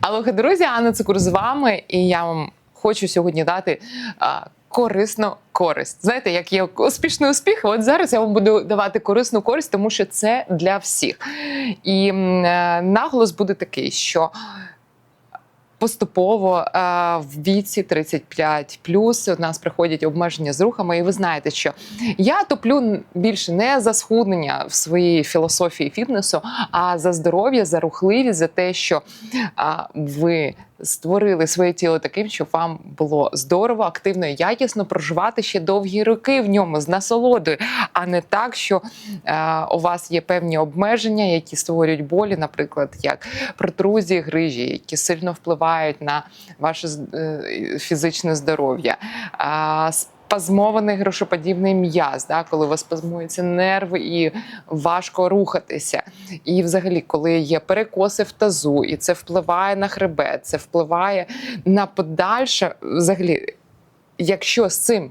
Алло, друзі, Анна Цикур з вами, і я вам хочу сьогодні дати корисну користь. Знаєте, як є успішний успіх, от зараз я вам буду давати корисну користь, тому що це для всіх. І е, наголос буде такий, що. Поступово е, в віці 35 плюс у нас приходять обмеження з рухами, і ви знаєте, що я топлю більше не за схуднення в своїй філософії фітнесу, а за здоров'я, за рухливість, за те, що ви створили своє тіло таким, щоб вам було здорово, активно і якісно проживати ще довгі роки в ньому з насолодою, а не так, що е, у вас є певні обмеження, які створюють болі, наприклад, як протрузії, грижі, які сильно впливають на ваше е, фізичне здоров'я. А, Спазмований грошоподібний м'яз, да, коли у вас спазмуються нерви і важко рухатися. І, взагалі, коли є перекоси в тазу, і це впливає на хребет, це впливає на подальше. Взагалі, якщо з цим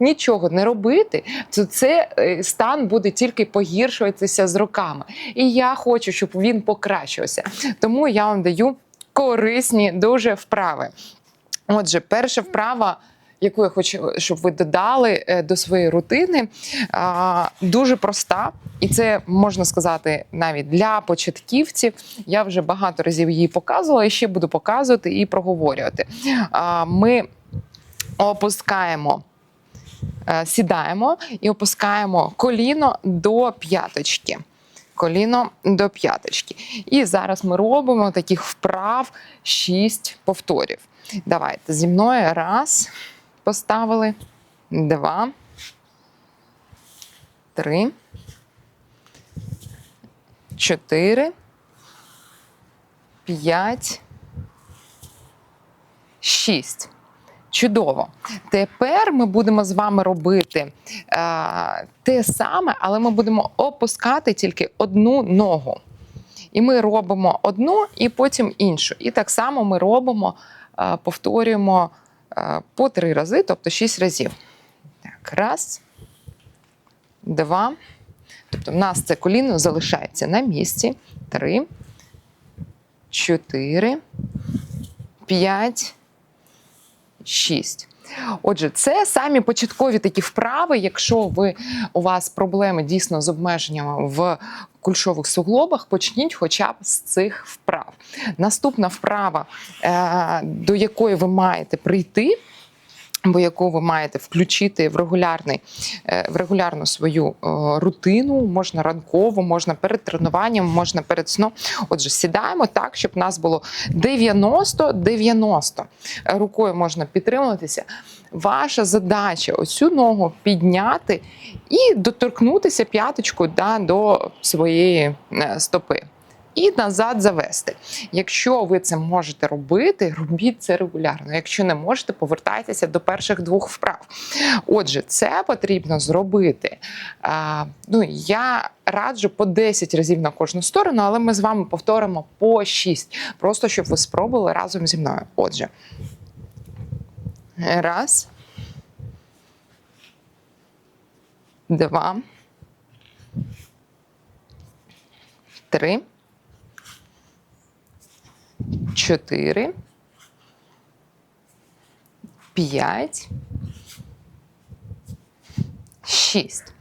нічого не робити, то це е, стан буде тільки погіршуватися з роками. І я хочу, щоб він покращився. Тому я вам даю корисні дуже вправи. Отже, перша вправа. Яку я хочу, щоб ви додали е, до своєї рутини, дуже проста, і це можна сказати навіть для початківців. Я вже багато разів її показувала і ще буду показувати і проговорювати. Ми опускаємо, е, сідаємо і опускаємо коліно до п'яточки. Коліно до п'яточки. І зараз ми робимо таких вправ 6 повторів. Давайте зі мною раз поставили, два, три, чотири, п'ять, шість. Чудово. Тепер ми будемо з вами робити е, те саме, але ми будемо опускати тільки одну ногу. І ми робимо одну і потім іншу. І так само ми робимо, е, повторюємо по три рази, тобто шість разів. Так, раз, два. Тобто, в нас це коліно залишається на місці. Три, чотири, п'ять. 6. Отже, це самі початкові такі вправи. Якщо ви у вас проблеми дійсно з обмеженнями в кульшових суглобах, почніть хоча б з цих вправ. Наступна вправа, е, до якої ви маєте прийти. Або яку ви маєте включити в регулярний е, в регулярну свою е, рутину, можна ранково, можна перед тренуванням, можна перед сном. Отже, сідаємо так, щоб нас було 90-90. Рукою можна підтримуватися. Ваша задача оцю ногу підняти і доторкнутися п'яточкою да, до своєї стопи. І назад завести. Якщо ви це можете робити, робіть це регулярно. Якщо не можете, повертайтеся до перших двох вправ. Отже, це потрібно зробити. Ну, я раджу по 10 разів на кожну сторону, але ми з вами повторимо по 6, просто щоб ви спробували разом зі мною. Отже, раз. Два. Три. Чотири, п'ять, шість.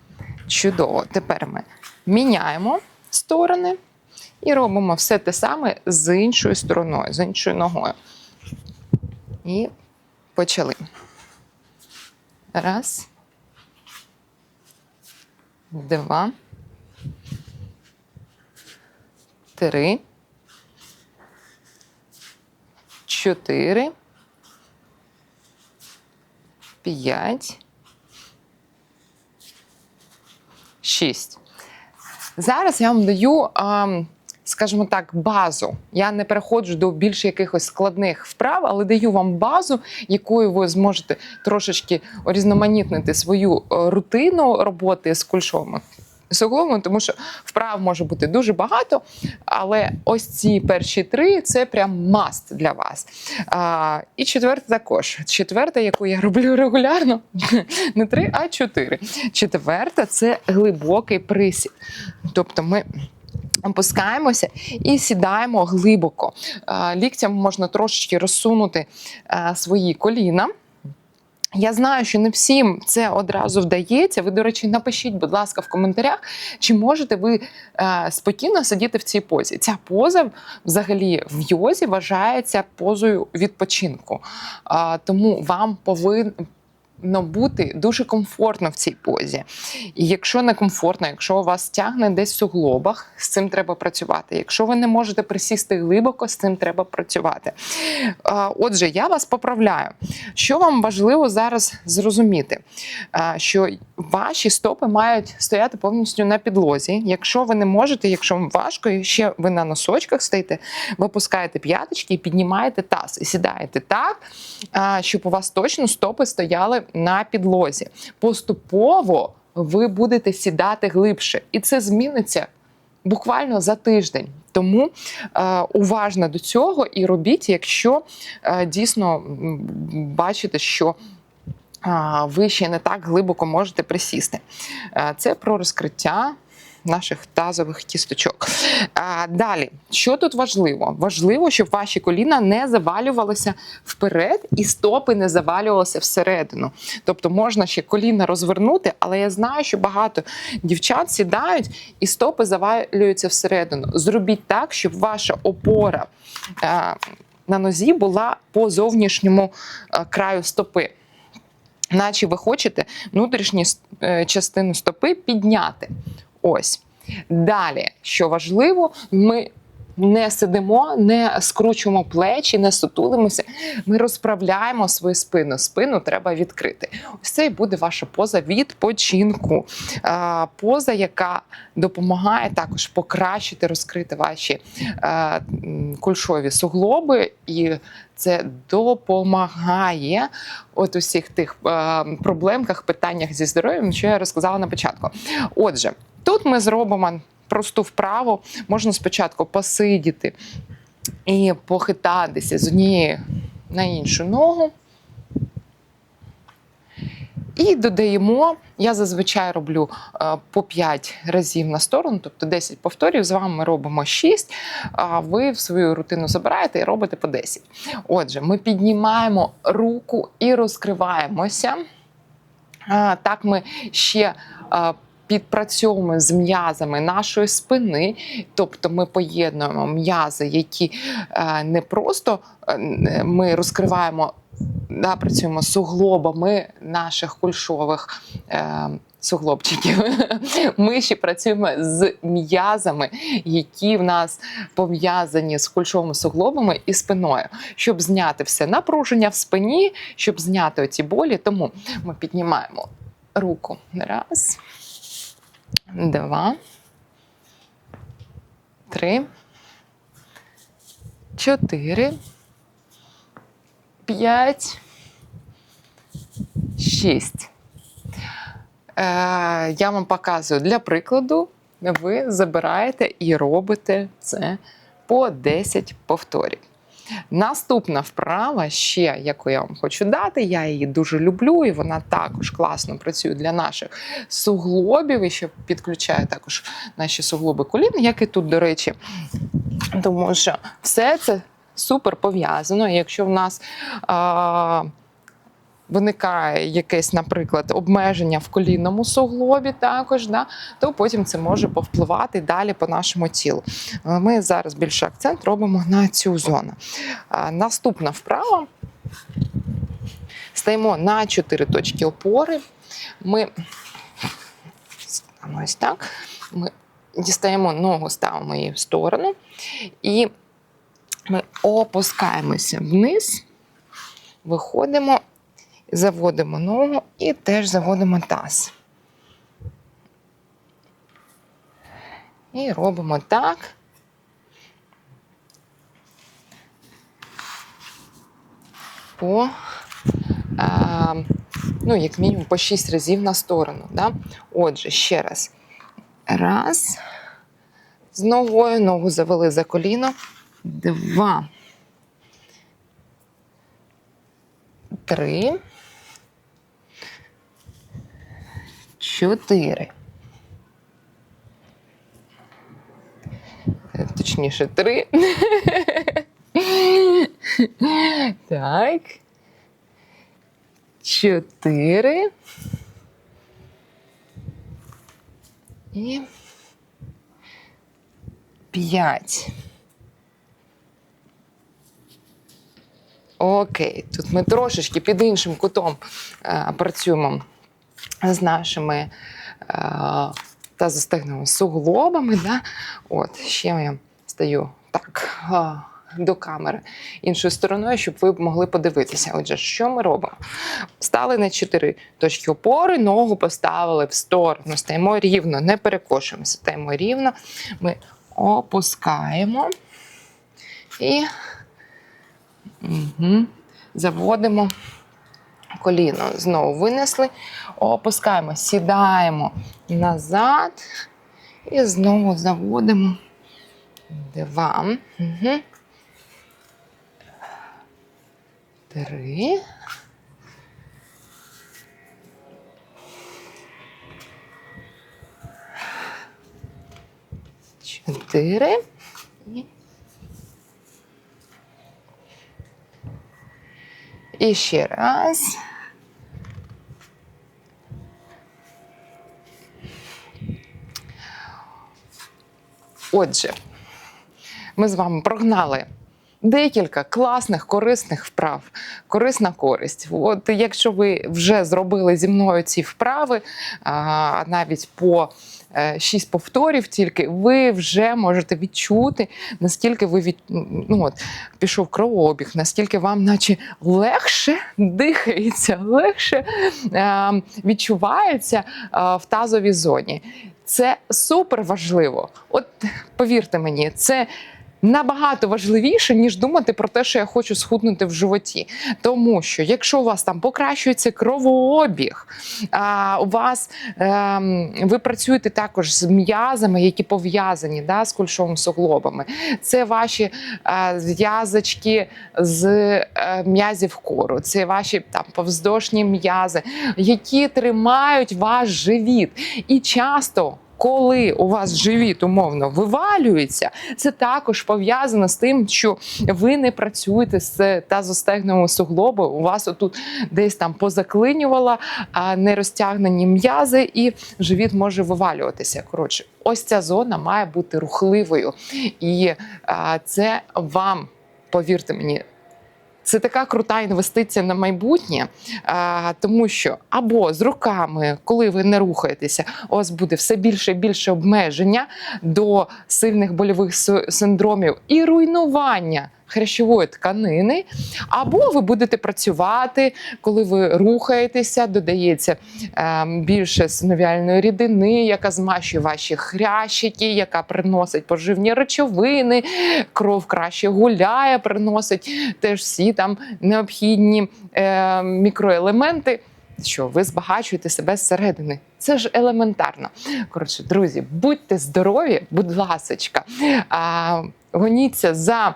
Чудово. Тепер ми міняємо сторони і робимо все те саме з іншою стороною, з іншою ногою. І почали. Раз. Два. Три. Чотири, п'ять, шість. Зараз я вам даю, скажімо так, базу. Я не переходжу до більш якихось складних вправ, але даю вам базу, якою ви зможете трошечки урізноманітнити свою е, рутину роботи з кульшовими суглобами, тому що вправ може бути дуже багато, але ось ці перші три це прям маст для вас. А, і четверта також. Четверта, яку я роблю регулярно, не три, а чотири. Четверта це глибокий присід. Тобто ми Опускаємося і сідаємо глибоко. Ліктям можна трошечки розсунути свої коліна. Я знаю, що не всім це одразу вдається. Ви, до речі, напишіть, будь ласка, в коментарях, чи можете ви е, спокійно сидіти в цій позі. Ця поза взагалі в йозі вважається позою відпочинку. Е, тому вам повинен. бути дуже комфортно в цій позі. І якщо не комфортно, якщо вас тягне десь в суглобах, з цим треба працювати. Якщо ви не можете присісти глибоко, з цим треба працювати. Отже, я вас поправляю. Що вам важливо зараз зрозуміти? Що ваші стопи мають стояти повністю на підлозі. Якщо ви не можете, якщо вам важко, і ще ви на носочках стоїте, ви опускаєте п'яточки і піднімаєте таз і сідаєте так, щоб у вас точно стопи стояли на підлозі. Поступово ви будете сідати глибше, і це зміниться буквально за тиждень. Тому е, уважно до цього і робіть, якщо е, дійсно бачите, що е, ви ще не так глибоко можете присісти. Е, це про розкриття. Наших тазових кісточок. А, далі, що тут важливо? Важливо, щоб ваші коліна не завалювалися вперед і стопи не завалювалися всередину. Тобто можна ще коліна розвернути, але я знаю, що багато дівчат сідають і стопи завалюються всередину. Зробіть так, щоб ваша опора а, на нозі була по зовнішньому а, краю стопи. Наче ви хочете внутрішню е, частину стопи підняти. Ось. Далі, що важливо, ми не сидимо, не скручуємо плечі, не сутулимося. Ми розправляємо свою спину. Спину треба відкрити. Ось це і буде ваша поза відпочинку. Поза, яка допомагає також покращити, розкрити ваші кульшові суглоби, і це допомагає от усіх тих е, проблемках, питаннях зі здоров'ям, що я розказала на початку. Отже, тут ми зробимо просту вправу. Можна спочатку посидіти і похитатися з однієї на іншу ногу. І додаємо, я зазвичай роблю е, по 5 разів на сторону, тобто 10 повторів. З вами ми робимо 6, а ви в свою рутину забираєте і робите по 10. Отже, ми піднімаємо руку і розкриваємося. Так ми ще а, підпрацьовуємо з м'язами нашої спини, тобто ми поєднуємо м'язи, які е, не просто е, ми розкриваємо, да, працюємо суглобами наших кульшових. е, Суглобчиків. Ми ще працюємо з м'язами, які в нас пов'язані з кульшовими суглобами і спиною, щоб зняти все напруження в спині, щоб зняти оці болі. Тому ми піднімаємо руку. Раз, два, три, чотири, п'ять, шість. Е, я вам показую. Для прикладу, ви забираєте і робите це по 10 повторів. Наступна вправа, ще яку я вам хочу дати, я її дуже люблю, і вона також класно працює для наших суглобів, і ще підключає також наші суглоби колін, як і тут, до речі. Тому що все це супер пов'язано. Якщо в нас. А, виникає якесь, наприклад, обмеження в колінному суглобі, також, да, то потім це може повпливати далі по нашому тілу. Ми зараз більше акцент робимо на цю зону. Наступна вправа. Стаємо на 4 точки опори. Ми ось так. Ми дістаємо ногу, ставимо її в сторону, і ми опускаємося вниз, виходимо заводимо ногу і теж заводимо таз. І робимо так. По, а, ну, як мінімум, по 6 разів на сторону. Да? Отже, ще раз. Раз. З ногою ногу завели за коліно. Два. Три. Чотири. Е, Точніше, три. Так. Чотири. І п'ять. Окей, тут ми трошечки під іншим кутом е, працюємо з нашими е, тазостегними суглобами. Да? От, ще я стаю так до камери іншою стороною, щоб ви могли подивитися. Отже, що ми робимо? Стали на чотири точки опори, ногу поставили в сторону, стаємо рівно, не перекошуємося, стаємо рівно. Ми опускаємо і угу, заводимо коліно. Знову винесли, опускаємо, сідаємо назад і знову заводимо. Два. Угу. Три. Чотири. І ще раз. Отже, ми з вами прогнали декілька класних, корисних вправ. Корисна користь. От якщо ви вже зробили зі мною ці вправи, а, навіть по шість повторів, тільки ви вже можете відчути, наскільки ви від ну от пішов кровообіг, наскільки вам, наче легше дихається, легше е, відчувається е, в тазовій зоні. Це супер важливо. От повірте мені, це. Набагато важливіше, ніж думати про те, що я хочу схуднути в животі. Тому що якщо у вас там покращується кровообіг, а у вас ем, ви працюєте також з м'язами, які пов'язані да, з кульшовими суглобами. Це ваші е, зв'язочки з е, м'язів кору, це ваші там повздошні м'язи, які тримають ваш живіт. І часто. Коли у вас живіт умовно вивалюється, це також пов'язано з тим, що ви не працюєте з тазостегновими суглоби. У вас отут десь там позаклинювала не м'язи, і живіт може вивалюватися. Коротше, ось ця зона має бути рухливою, і це вам, повірте мені. Це така крута інвестиція на майбутнє, тому що або з руками, коли ви не рухаєтеся, у вас буде все більше і більше обмеження до сильних больових синдромів і руйнування хрящової тканини, або ви будете працювати, коли ви рухаєтеся, додається е, більше синовіальної рідини, яка змащує ваші хрящики, яка приносить поживні речовини, кров краще гуляє, приносить теж всі там необхідні е, мікроелементи. Що ви збагачуєте себе зсередини? Це ж елементарно. Коротше, друзі, будьте здорові, будь ласочка, гоніться за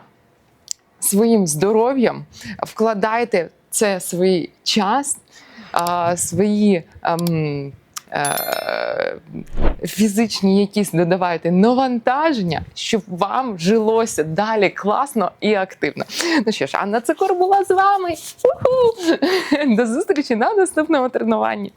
своїм здоров'ям, вкладайте це свій час, свої. ем, е, Фізичні якісь додавайте навантаження, щоб вам жилося далі класно і активно. Ну що ж, Анна Цикор була з вами. Уху! До зустрічі на наступному тренуванні.